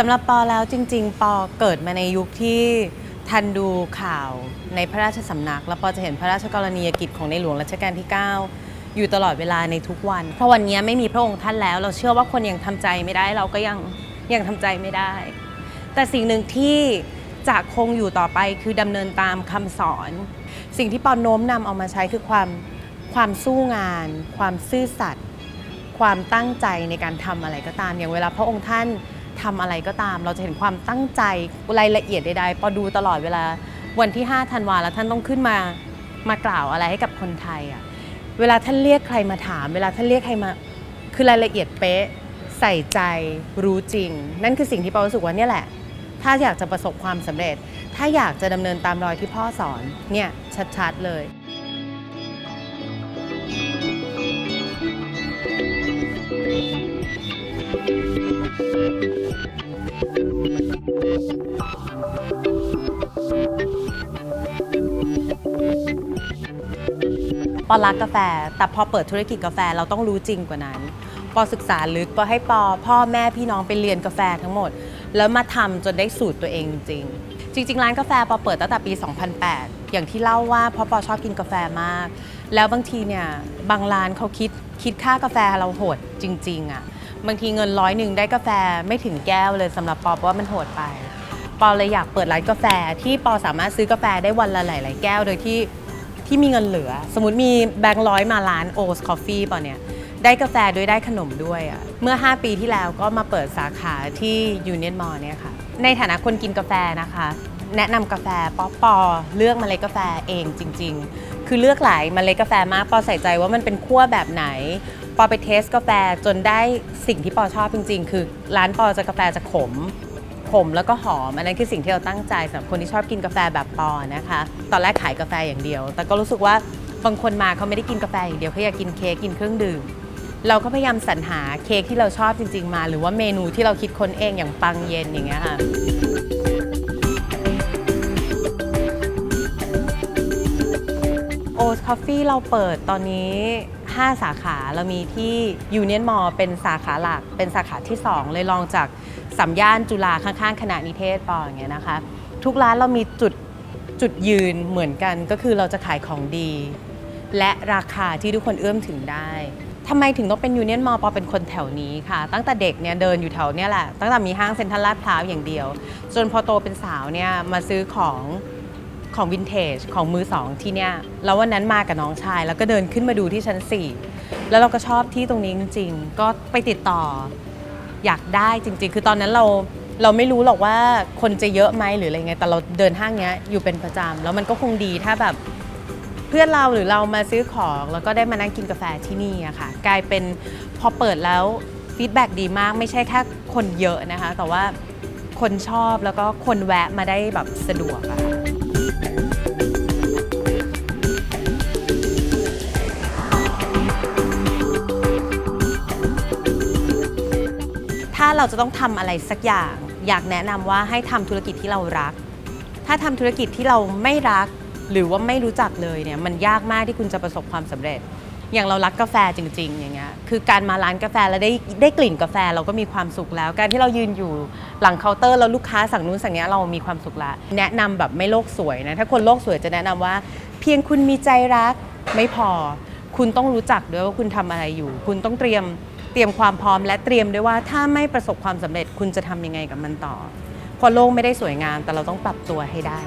สำหรับปอแล้วจริง ๆ ปอเกิดมาในยุคที่ทันดูข่าวในพระราชสำนัก แล้วปอจะเห็นพระราชกรณียกิจของในหลวงรัชกาลที่ 9 อยู่ตลอดเวลาในทุกวัน เพราะวันนี้ไม่มีพระองค์ท่านแล้ว เราเชื่อว่าคนยังทำใจไม่ได้เราก็ยังยังทำใจไม่ได้ แต่สิ่งหนึ่งที่จะคงอยู่ต่อไปคือดำเนินตามคำสอน สิ่งที่ปอโน้มนำเอามาใช้คือความความสู้งาน ความซื่อสัตย์ความตั้งใจในการทำอะไรก็ตามอย่างเวลาพระองค์ท่าน ทำอะไรก็ตาม เราจะเห็นความตั้งใจรายละเอียดใดๆ พอดูตลอดเวลาวันที่5ธันวาแล้วท่านต้องขึ้นมามากล่าวอะไรให้กับคนไทยอะเวลาท่านเรียกใครมาถาม เวลาท่านเรียกใครมาคือรายละเอียดเป๊ะใส่ใจรู้จริง นั่นคือสิ่งที่ปอรู้สึกว่านี่แหละ ถ้าอยากจะประสบความสำเร็จ ถ้าอยากจะดำเนินตามรอยที่พ่อสอนเนี่ยชัดๆเลย ปอรักกาแฟ แต่พอเปิดธุรกิจกาแฟเราต้องรู้จริงกว่านั้น ปอศึกษาลึกปอให้ปอพ่อแม่พี่น้องไปเรียนกาแฟทั้งหมด แล้วมาทำจนได้สูตรตัวเองจริง จริง ๆ ร้านกาแฟปอเปิดตั้งแต่ปี 2008 อย่างที่เล่าว่าเพราะปอชอบกินกาแฟมาก แล้วบางทีเนี่ยบางร้านเขาคิดคิดค่ากาแฟเราโหดจริง ๆอะ่ะบางทีเงินร้อยหนึ่งได้กาแฟไม่ถึงแก้วเลยสำหรับปอเพราะว่ามันโหดไป ปอเลยอยากเปิดร้านกาแฟที่ปอสามารถซื้อกาแฟได้วันละหลาย ๆ แก้วโดยที่ที่มีเงินเหลือ สมมติมีแบงค์ร้อยมาร้านโอสคอฟฟี่ป่ะเนี่ยได้กาแฟด้วยได้ขนมด้วยอะ่ะเมื่อ 5 ปีที่แล้วก็มาเปิดสาขาที่ยูเนียนมอลเนี่ยค่ะ ในฐานะคนกินกาแฟนะคะ แนะนำกาแฟปอปอเลือกเมล็ดกาแฟเองจริง ๆ คือเลือกหลายเมล็ดกาแฟมากปอใส่ใจว่ามันเป็นขั้วแบบไหน ปอไปเทสกาแฟจนได้สิ่งที่ปอชอบจริง ๆ คือร้านปอจะกาแฟจะขม ขมแล้วก็หอม อันนั้นคือสิ่งที่เราตั้งใจสำหรับคนที่ชอบกินกาแฟแบบปอนะคะ ตอนแรกขายกาแฟอย่างเดียว แต่ก็รู้สึกว่าบางคนมาเขาไม่ได้กินกาแฟอย่างเดียวเขาอยากกินเค้กกินเครื่องดื่ม เราก็พยายามสรรหาเค้กที่เราชอบจริง ๆ มา หรือว่าเมนูที่เราคิดค้นเองอย่างปังเย็นอย่างเงี้ยค่ะโอ c คอฟฟี่เราเปิดตอนนี้ 5 สาขา เรามีที่ยูเนียนมอเป็นสาขาหลัก เป็นสาขาที่ 2 เลยลองจากสัมย่านจุฬาข้างๆ คณะนิเทศปออย่างเงี้ยนะคะ ทุกร้านเรามีจุดจุดยืนเหมือนกันก็คือเราจะขายของดี และราคาที่ทุกคนเอื้อมถึงได้ทำไมถึงต้องเป็นยูเนียนมอลปอเป็นคนแถวนี้ค่ะ ตั้งแต่เด็กเนี่ยเดินอยู่แถวเนี้ยแหละ ตั้งแต่มีห้างเซ็นทรัลลาดพร้าวอย่างเดียว จนพอโตเป็นสาวเนี่ยมาซื้อของ ของวินเทจของมือสองที่เนี่ยแล้ววันนั้นมากับน้องชาย แล้วก็เดินขึ้นมาดูที่ชั้น 4 แล้วเราก็ชอบที่ตรงนี้จริง ๆ ก็ไปติดต่อ อยากได้จริง ๆ คือตอนนั้นเราเราไม่รู้หรอกว่าคนจะเยอะไหมหรืออะไรเงี้ยแต่เราเดินห้างเนี้ยอยู่เป็นประจำแล้วมันก็คงดีถ้าแบบเพื่อนเราหรือเรามาซื้อของแล้วก็ได้มานั่งกินกาแฟที่นี่อะค่ะ กลายเป็นพอเปิดแล้วฟีดแบ็ดีมากไม่ใช่แค่คนเยอะนะคะ แต่ว่า คนชอบแล้วก็คนแวะมาได้แบบสะดวกอะค่ะถ้าเราจะต้องทำอะไรสักอย่าง อยากแนะนำว่าให้ทำธุรกิจที่เรารัก ถ้าทำธุรกิจที่เราไม่รัก หรือว่าไม่รู้จักเลยเนี่ยมันยากมากที่คุณจะประสบความสำเร็จ อย่างเรารักกาแฟจริง ๆ อย่างเงี้ยคือการมาร้านกาแฟแล้วได้ได้กลิ่นกาแฟเราก็มีความสุขแล้ว การที่เรายืนอยู่หลังเคาน์เตอร์แล้วลูกค้าสั่งนู้นสั่งนี้เรามีความสุขละแนะนำแบบไม่โลกสวยนะถ้าคนโลกสวยจะแนะนำว่า เพียงคุณมีใจรักไม่พอ คุณต้องรู้จักด้วยว่าคุณทำอะไรอยู่ คุณต้องเตรียมเตรียมความพร้อมและเตรียมด้วยว่าถ้าไม่ประสบความสำเร็จคุณจะทำยังไงกับมันต่อเพราะโลกไม่ได้สวยงามแต่เราต้องปรับตัวให้ได้